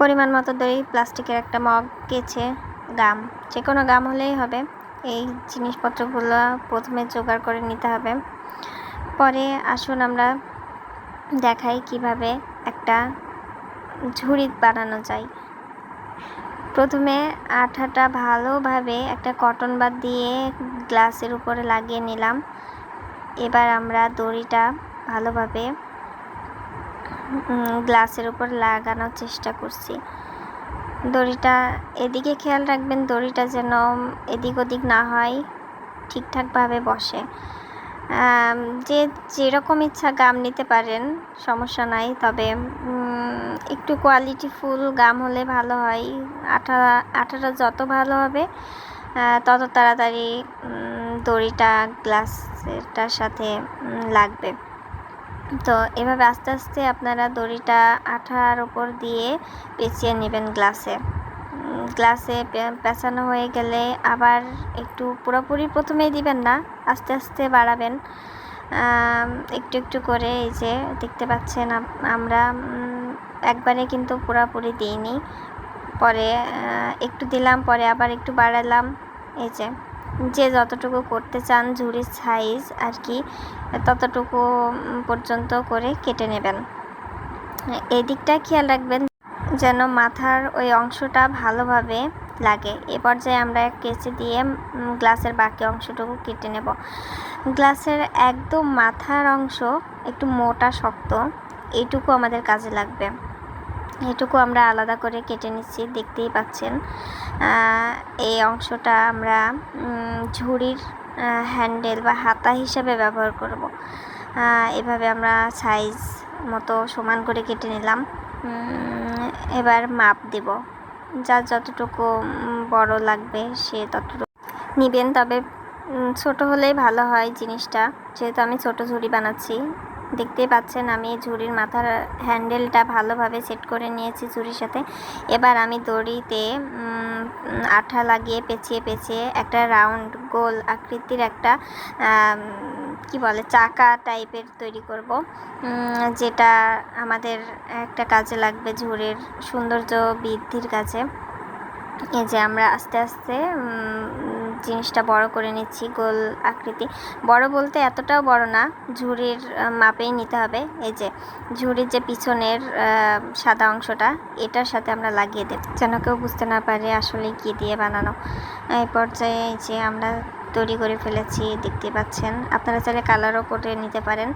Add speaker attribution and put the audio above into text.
Speaker 1: পরিমাণ মতো দই, প্লাস্টিকের একটা মগ কেছে গাম যে কোনো গাম হলেই হবে। এই জিনিসপত্রগুলো প্রথমে জোগাড় করে নিতে হবে। পরে আসুন আমরা দেখাই কীভাবে একটা ঝুড়ি বানানো যায়। প্রথমে আঠাটা ভালোভাবে একটা কটন বাদ দিয়ে গ্লাসের উপরে লাগিয়ে নিলাম। এবার আমরা দড়িটা ভালোভাবে গ্লাসের উপর লাগানোর চেষ্টা করছি। দড়িটা এদিকে খেয়াল রাখবেন, দড়িটা যেন এদিক ওদিক না হয়, ঠিকঠাকভাবে বসে। যে যেরকম ইচ্ছা গাম নিতে পারেন, সমস্যা নাই, তবে একটু কোয়ালিটি ফুল গাম হলে ভালো হয়। আঠা, আঠাটা যত ভালো হবে তত তাড়াতাড়ি দড়িটা গ্লাসটার সাথে লাগবে। তো এভাবে আস্তে আস্তে আপনারা দড়িটা আঠার ওপর দিয়ে পেঁচিয়ে নেবেন গ্লাসে। গ্লাসে পেঁচানো হয়ে গেলে আবার একটু পুরোপুরি প্রথমেই দিবেন না, আস্তে আস্তে বাড়াবেন। একটু একটু করে এই যে দেখতে পাচ্ছেন আমরা একবারে কিন্তু পুরোপুরি দিইনি। পরে একটু দিলাম, পরে আবার একটু বাড়ালাম, এই যে। যে যতটুকু করতে চান ঝুড়ির সাইজ আর কি, ততটুকু পর্যন্ত করে কেটে নেবেন। এই দিকটা খেয়াল রাখবেন যেন মাথার ওই অংশটা ভালোভাবে লাগে। এ পর্যায়ে আমরা এক কেচি দিয়ে গ্লাসের বাকি অংশটুকু কেটে নেব। গ্লাসের একদম মাথার অংশ একটু মোটা, শক্ত, এইটুকু আমাদের কাজে লাগবে। এটুকু আমরা আলাদা করে কেটে নিচ্ছি, দেখতেই পাচ্ছেন। এই অংশটা আমরা ঝুড়ির হ্যান্ডেল বা হাতা হিসাবে ব্যবহার করব। এভাবে আমরা সাইজ মতো সমান করে কেটে নিলাম। এবার মাপ দেব। যার যতটুকু বড় লাগবে সে ততটুকু নিবেন। তবে ছোট হলেই ভালো হয় জিনিসটা। যেহেতু আমি ছোট ঝুড়ি বানাচ্ছি দেখতেই পাচ্ছেন আমি ঝুড়ির মাথার হ্যান্ডেলটা ভালোভাবে সেট করে নিয়েছি ঝুড়ির সাথে। এবার আমি দড়িতে আঠা লাগিয়ে পেঁচিয়ে পেঁচিয়ে একটা রাউন্ড গোল আকৃতির একটা কি বলে, চাকা টাইপের তৈরি করব। যেটা আমাদের একটা কাজে লাগবে ঝুড়ির সৌন্দর্য বৃদ্ধির কাজে। এই যে আমরা আস্তে আস্তে জিনিসটা বড় করে নিচ্ছি, গোল আকৃতি। বড় বলতে এতটাও বড় না, ঝুড়ির মাপেই নিতে হবে। এই যে, ঝুড়ির যে পিছনের সাদা অংশটা, এটার সাথে আমরা লাগিয়ে দেব। যেন কেউ বুঝতে না পারে আসলে কী দিয়ে বানানো। এই পর্যায়ে যে আমরা তৈরি করে ফেলেছি, দেখতে পাচ্ছেন। আপনারা চাইলে কালারও করে নিতে পারেন।